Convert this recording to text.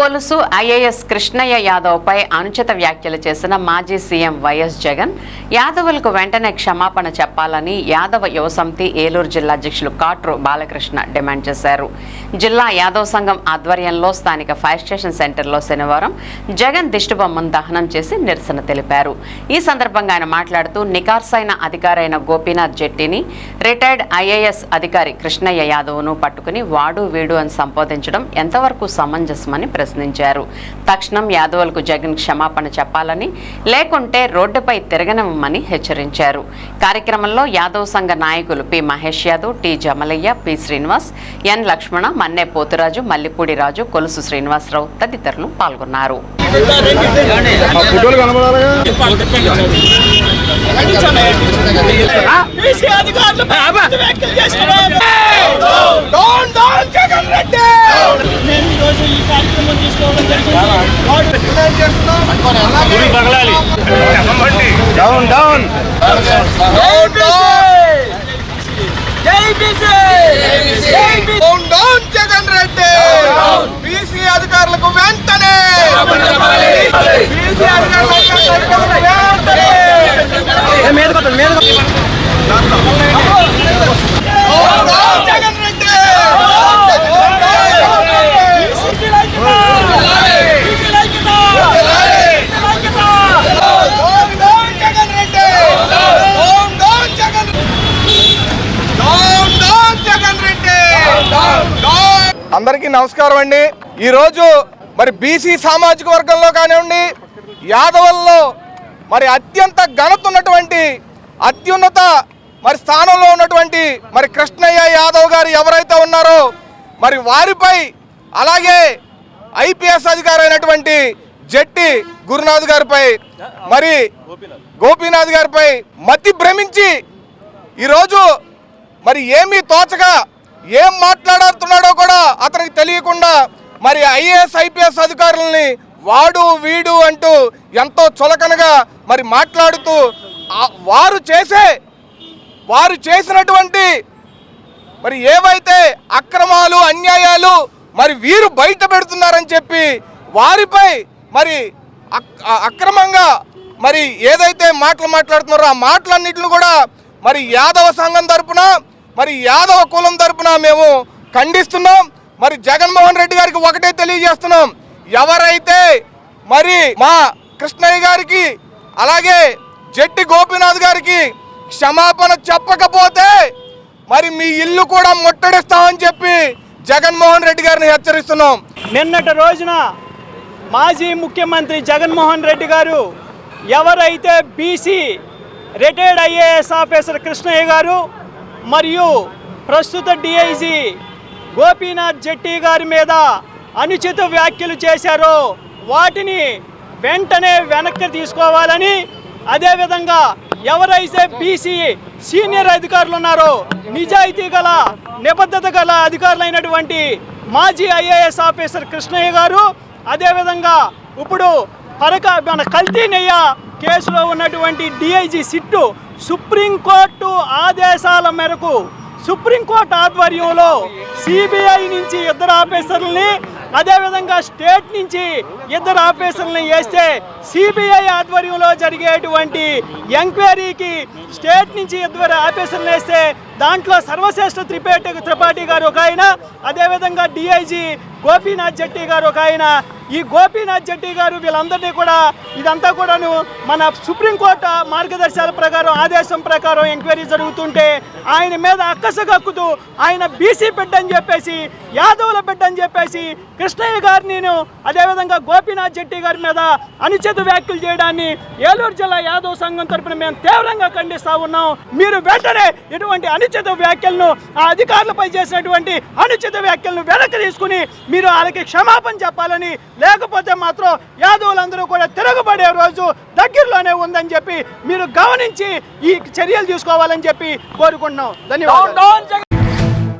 Kolusu IAS Krishnaiah యాదవ్పై అనుచిత వ్యాఖ్యలు చేసిన మాజీ సీఎం వైఎస్ జగన్ యాదవులకు వెంటనే క్షమాపణ చెప్పాలని యాదవ యువ సమితి ఏలూరు జిల్లా అధ్యక్షులు కాట్రు బాలకృష్ణ డిమాండ్ చేశారు. జిల్లా యాదవ్ సంఘం ఆధ్వర్యంలో స్థానిక ఫైర్ స్టేషన్ సెంటర్లో శనివారం జగన్ దిష్టిబొమ్మను దహనం చేసి నిరసన తెలిపారు. ఈ సందర్భంగా ఆయన మాట్లాడుతూ నికార్సైన అధికారైన గోపీనాథ్ జెట్టిని రిటైర్డ్ ఐఏఎస్ అధికారి కృష్ణయ్య యాదవ్ను పట్టుకుని వాడు వీడు అని సంబోధించడం ఎంతవరకు సమంజసమని ప్రశ్నించారు. తక్షణం యాదవులకు జగన్ క్షమాపణ చెప్పాలని లేకుంటే రోడ్డుపై తిరగనివ్వమని హెచ్చరించారు. కార్యక్రమంలో యాదవ్ సంఘ నాయకులు P Mahesh Yadav T Jamalayya P Srinivas N Lakshmana Manne Pothuraju Mallipudi Raju Kolusu Srinivasarao తదితరులు పాల్గొన్నారు. అధికారులు వ్యాఖ్యలు చేస్తున్నారు. మేము ఈ రోజు ఈ కార్యక్రమం తీసుకోవడం జరిగింది డౌన్ డౌన్. జై బీసీ. జై BC. Down down Jagan Reddy. BC అధికారులకు వెంటనే. బీసీ అధికారులకు వెంటనే down down Jagan Reddy BC ఐక్యత బీసీ ఐక్యత బీసీ ఐక్యత down down Jagan Reddy down down Jagan down down Jagan Reddy down అందరికీ నమస్కారం అండి. ఈరోజు మరి బీసీ సామాజిక వర్గంలో కానివ్వండి యాదవుల్లో మరి అత్యంత ఘనత ఉన్నటువంటి అత్యున్నత మరి స్థానంలో ఉన్నటువంటి మరి కృష్ణయ్య యాదవ్ గారు ఎవరైతే ఉన్నారో మరి వారిపై అలాగే ఐపీఎస్ అధికారి అయినటువంటి జట్టి గురునాథ్ గారిపై మరి గోపీనాథ్ గారిపై మతి భ్రమించి ఈరోజు మరి ఏమీ తోచగా ఏం మాట్లాడుతున్నాడో తెలియకుండా మరి ఐఏఎస్ ఐపీఎస్ అధికారులని వాడు వీడు అంటూ ఎంతో చులకనగా మరి మాట్లాడుతూ వారు చేసే వారు చేసినటువంటి మరి ఏవైతే అక్రమాలు అన్యాయాలు మరి వీరు బయట పెడుతున్నారని చెప్పి వారిపై మరి అక్- అక్రమంగా మరి ఏదైతే మాటలు మాట్లాడుతున్నారో ఆ మాటలన్నింటిని కూడా మరి యాదవ సంఘం తరపున మరి యాదవ కులం తరపున మేము ఖండిస్తున్నాం. మరి జగన్మోహన్ రెడ్డి గారికి ఒకటే తెలియజేస్తున్నాం. ఎవరైతే మరి మా కృష్ణయ్య గారికి అలాగే జట్టి గోపీనాథ్ గారికి క్షమాపణ చెప్పకపోతే మరి మీ ఇల్లు కూడా ముట్టడిస్తామని చెప్పి జగన్మోహన్ రెడ్డి గారిని హెచ్చరిస్తున్నాం. నిన్నటి రోజున మాజీ ముఖ్యమంత్రి జగన్మోహన్ రెడ్డి గారు ఎవరైతే BC retired IAS officer Krishnaiah గారు మరియు ప్రస్తుత డిఐజీ గోపీనాథ్ జెట్టి గారి మీద అనుచిత వ్యాఖ్యలు చేశారో వాటిని వెంటనే వెనక్కి తీసుకోవాలని అదేవిధంగా ఎవరైతే బీసీ సీనియర్ అధికారులు ఉన్నారో నిజాయితీ గల నిబద్ధత గల అధికారులైనటువంటి మాజీ ఐఏఎస్ ఆఫీసర్ కృష్ణయ్య గారు అదేవిధంగా ఇప్పుడు పరక మన కల్తీ నెయ్య కేసులో ఉన్నటువంటి డిఐజీ సిట్టు సుప్రీంకోర్టు ఆదేశాల మేరకు సుప్రీంకోర్టు ఆధ్వర్యంలో సిబిఐ నుంచి ఇద్దరు ఆఫీసర్లని అదేవిధంగా స్టేట్ నుంచి ఇద్దరు ఆఫీసర్లని వేస్తే సిబిఐ ఆధ్వర్యంలో జరిగేటువంటి ఎంక్వైరీకి స్టేట్ నుంచి ఇద్దరు ఆఫీసర్లు వేస్తే దాంట్లో సర్వశ్రేష్ఠ త్రిపేట త్రిపాఠి గారు ఒక ఆయన అదేవిధంగా డిఐజీ గోపీనాథ్ జట్టి గారు ఒక ఆయన. ఈ గోపీనాథ్ జట్టి గారు వీళ్ళందరినీ కూడా ఇదంతా కూడాను మన సుప్రీంకోర్టు మార్గదర్శకాల ప్రకారం ఆదేశం ప్రకారం ఎంక్వైరీ జరుగుతుంటే ఆయన మీద అక్కసగక్కుతూ ఆయన బీసీ బిడ్డ అని చెప్పేసి యాదవుల బిడ్డ అని చెప్పేసి కృష్ణయ్య గారిని అదేవిధంగా గోపీనాథ్ జట్టి గారి మీద అనుచిత వ్యాఖ్యలు చేయడాన్ని ఏలూరు జిల్లా యాదవ్ సంఘం తరపున మేము తీవ్రంగా ఖండిస్తా ఉన్నాం. మీరు వెంటనే ఇటువంటి అనుచిత వ్యాఖ్యలను ఆ అధికారులపై చేసినటువంటి అనుచిత వ్యాఖ్యలను వెనక్కి తీసుకుని మీరు వాళ్ళకి క్షమాపణ చెప్పాలని లేకపోతే మాత్రం యాదవులందరూ కూడా తిరగబడే రోజు దగ్గరలోనే ఉందని చెప్పి మీరు గమనించి ఈ చర్యలు తీసుకోవాలని చెప్పి కోరుకుంటున్నాం. ధన్యవాదాలు.